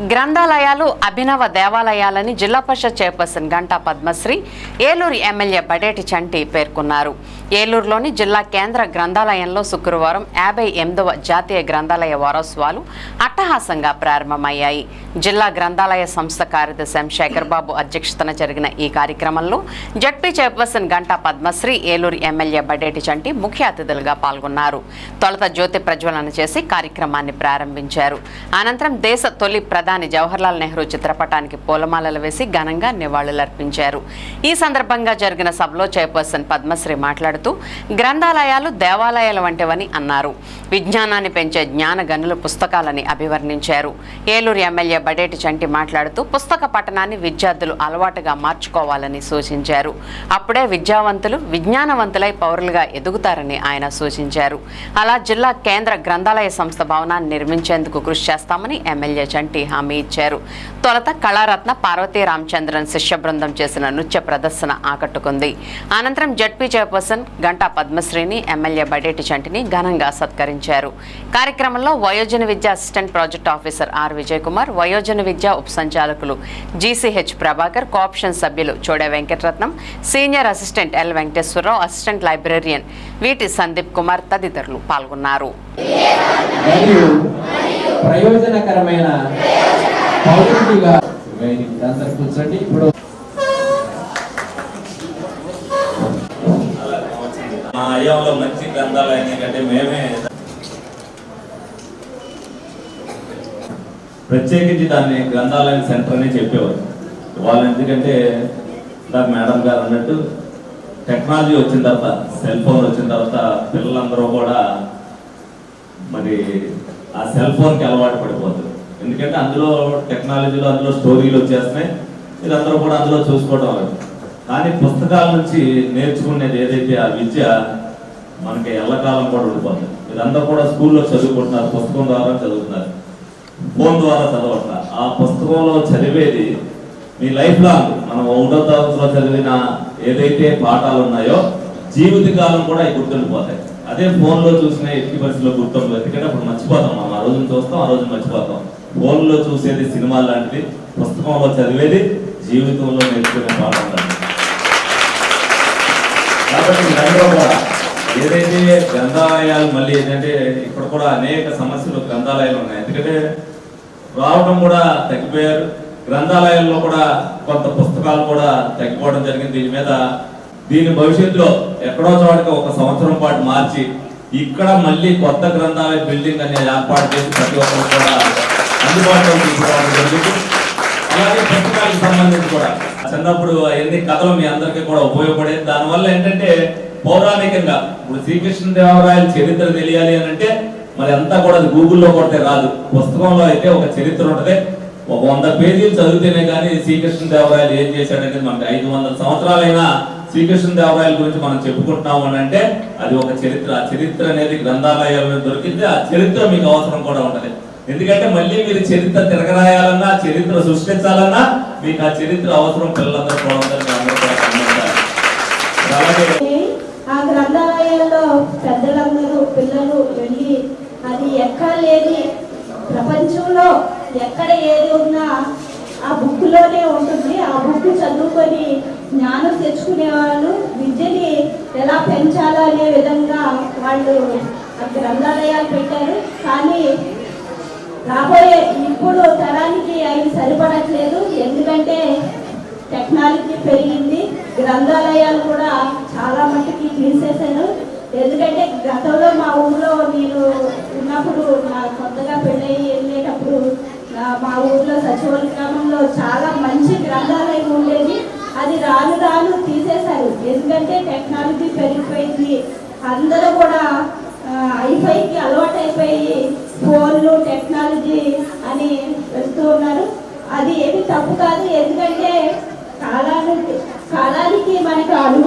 గ్రంథాలయాలు అభినవ దేవాలయాలని జిల్లా పరిషత్ చైర్పర్సన్ గంటా పద్మశ్రీ ఏలూరు ఎమ్మెల్యే బడేటి చంటి పేర్కొన్నారు. ఏలూరులోని జిల్లా కేంద్ర గ్రంథాలయంలో శుక్రవారం యాభై ఎనిమిదవ జాతీయ గ్రంథాలయ వారోత్సవాలు అట్టహాసంగా ప్రారంభమయ్యాయి. జిల్లా గ్రంథాలయ సంస్థ కార్యదర్శి ఎం శేఖర్ బాబు అధ్యక్షతన జరిగిన ఈ కార్యక్రమంలో ZP chairperson Ganta Padmasri Eluru MLA Badeti Chanti ముఖ్య అతిథులుగా పాల్గొన్నారు. తొలత జ్యోతి ప్రజ్వలన చేసి కార్యక్రమాన్ని ప్రారంభించారు. అనంతరం దేశ తొలి ప్రధాని జవహర్లాల్ నెహ్రూ చిత్రపటానికి పూలమాలలు వేసి ఘనంగా నివాళులర్పించారు. ఈ సందర్భంగా జరిగిన సభలో చైర్పర్సన్ పద్మశ్రీ మాట్లాడుతూ గ్రంథాలయాలు దేవాలయాలు వంటివని అన్నారు. విజ్ఞానాన్ని పెంచే జ్ఞాన గనులు పుస్తకాలని అభివర్ణించారు. ఏలూరు ఎమ్మెల్యే బడేటి చంటి మాట్లాడుతూ పుస్తక పఠనాన్ని విద్యార్థులు అలవాటుగా మార్చుకోవాలని సూచించారు. అప్పుడే విద్యావంతులు విజ్ఞానవంతులై పౌరులుగా ఎదుగుతారని ఆయన సూచించారు. అలా జిల్లా కేంద్ర గ్రంథాలయ సంస్థ భవనాన్ని నిర్మించేందుకు కృషి చేస్తామని ఎమ్మెల్యే చంటి హామీ ఇచ్చారు. తొలత కళారత్న పార్వతీ రామచంద్రన్ శిష్య బృందం చేసిన నృత్య ప్రదర్శన ఆకట్టుకుంది. అనంతరం జడ్పీ చైర్పర్సన్ గంటా పద్మశ్రీని ఎమ్మెల్యే బడేటి చంటిని ఘనంగా సత్కరించారు. కార్యక్రమంలో వయోజన విద్య assistant project officer R Vijay Kumar వయోజన విద్య ఉప సంచాలకులు జీసీహెచ్ ప్రభాకర్ కోఆప్షన్ సభ్యులు Chode Venkataratnam senior assistant L Venkateswararao assistant librarian VT Sandeep Kumar తదితరులు పాల్గొన్నారు. ప్రయోజనకరమైన పౌరుడిగా. అందరు కూర్చోండి ఇప్పుడు మా అయ్యంలో మంచి గ్రంథాలు కంటే మేమే ప్రత్యేకించి దాన్ని గ్రంథాలయం సెంటర్ అని చెప్పేవారు. వాళ్ళు ఎందుకంటే నాకు మేడం గారు అన్నట్టు టెక్నాలజీ వచ్చిన తర్వాత సెల్ ఫోన్ వచ్చిన తర్వాత పిల్లలందరూ కూడా మరి ఆ సెల్ ఫోన్కి అలవాటు పడిపోతారు. ఎందుకంటే అందులో టెక్నాలజీలో అందులో స్టోరీలు వచ్చేస్తున్నాయి. వీళ్ళందరూ కూడా అందులో చూసుకోవడం లేదు కానీ పుస్తకాల నుంచి నేర్చుకునేది ఏదైతే ఆ విద్య మనకి ఎల్లకాలం కూడా ఉండిపోతుంది. మీరందరూ కూడా స్కూల్లో చదువుకుంటున్నారు పుస్తకం ద్వారా చదువుతున్నారు ఫోన్ ద్వారా చదవట్ల. ఆ పుస్తకంలో చదివేది మీ లైఫ్ లాంగ్. మనం ఒకటో తరగతిలో చదివిన ఏదైతే పాఠాలు ఉన్నాయో జీవితకాలం కూడా అవి గుర్తుండిపోతాయి. అదే ఫోన్లో చూసిన ఎట్టి పరిస్థితిలో గుర్తుండదు ఎందుకంటే అప్పుడు మర్చిపోతాం మనం. ఆ రోజున చూస్తాం ఆ రోజు మర్చిపోతాం. ఫోన్లో చూసేది సినిమా లాంటిది పుస్తకంలో చదివేది జీవితంలో నేర్చుకునే పాఠం కాబట్టి మీరందరూ కూడా ఏదైతే గ్రంథాలయాలు మళ్ళీ ఏంటంటే ఇక్కడ కూడా అనేక సమస్యలు గ్రంథాలయాలు ఉన్నాయి. ఎందుకంటే రావడం కూడా తగ్గిపోయారు. గ్రంథాలయాల్లో కూడా కొంత పుస్తకాలు కూడా తగ్గిపోవడం జరిగింది. దీని మీద దీని భవిష్యత్తులో ఎక్కడో చోటకి ఒక సంవత్సరం పాటు మార్చి ఇక్కడ మళ్ళీ కొత్త గ్రంథాలయ బిల్డింగ్ అనేది ఏర్పాటు చేసి ప్రతి ఒక్కరు కూడా అందుబాటులో తీసుకురావడం అలాగే పుస్తకాలకు సంబంధించి కూడా. చిన్నప్పుడు అవన్నీ కథలు మీ అందరికీ కూడా ఉపయోగపడేది దానివల్ల ఏంటంటే పౌరాణికంగా ఇప్పుడు శ్రీకృష్ణదేవరాయల చరిత్ర తెలియాలి అని అంటే మరి అంతా కూడా అది గూగుల్లో కొడితే రాదు. పుస్తకంలో అయితే ఒక చరిత్ర ఉంటుంది. ఒక వంద పేజీలు చదివితేనే కానీ శ్రీకృష్ణదేవరాయలు ఏం చేశాడనేది మనకి ఐదు వందల సంవత్సరాలైనా శ్రీకృష్ణదేవరాయల గురించి మనం చెప్పుకుంటున్నాము అని అంటే అది ఒక చరిత్ర. ఆ చరిత్ర అనేది గ్రంథాలయాల్లో దొరికింది ఆ చరిత్ర మీకు అవసరం కూడా ఉంటుంది. ఎందుకంటే మళ్ళీ మీరు చరిత్ర తిరగరాయాలన్నా చరిత్ర సృష్టించాలన్నా మీకు ఆ చరిత్ర అవసరం పిల్లలందరూ అలాగే ఆ గ్రంథాలయాల్లో పెద్దలందరూ పిల్లలు వెళ్ళి అది ఎక్కడ లేని ప్రపంచంలో ఎక్కడ ఏది ఉన్నా ఆ బుక్లోనే ఉంటుంది. ఆ బుక్ చదువుకొని జ్ఞానం తెచ్చుకునే వాళ్ళు విద్యని ఎలా పెంచాలా అనే విధంగా వాళ్ళు ఆ గ్రంథాలయాలు పెట్టారు. కానీ రాబోయే ఇప్పుడు తరానికి అవి సరిపడట్లేదు. ఎందుకంటే టెక్నాలజీ పెరిగింది. గ్రంథాలయాలు కూడా చాలా మట్టుకి తీసేశారు. ఎందుకంటే గతంలో మా ఊర్లో నేను ఉన్నప్పుడు నా కొత్తగా పెళ్ళయి వెళ్ళేటప్పుడు మా ఊర్లో సచివాలయ గ్రామంలో చాలా మంచి గ్రంథాలయం ఉండేది. అది రాను రాను తీసేశారు. ఎందుకంటే టెక్నాలజీ పెరిగిపోయింది. అందరూ కూడా కాలేజీ అని వెళ్తూ ఉన్నారు. అది ఏమి తప్పు కాదు ఎందుకంటే కాలానికి కాలానికి మనకు అనుభవం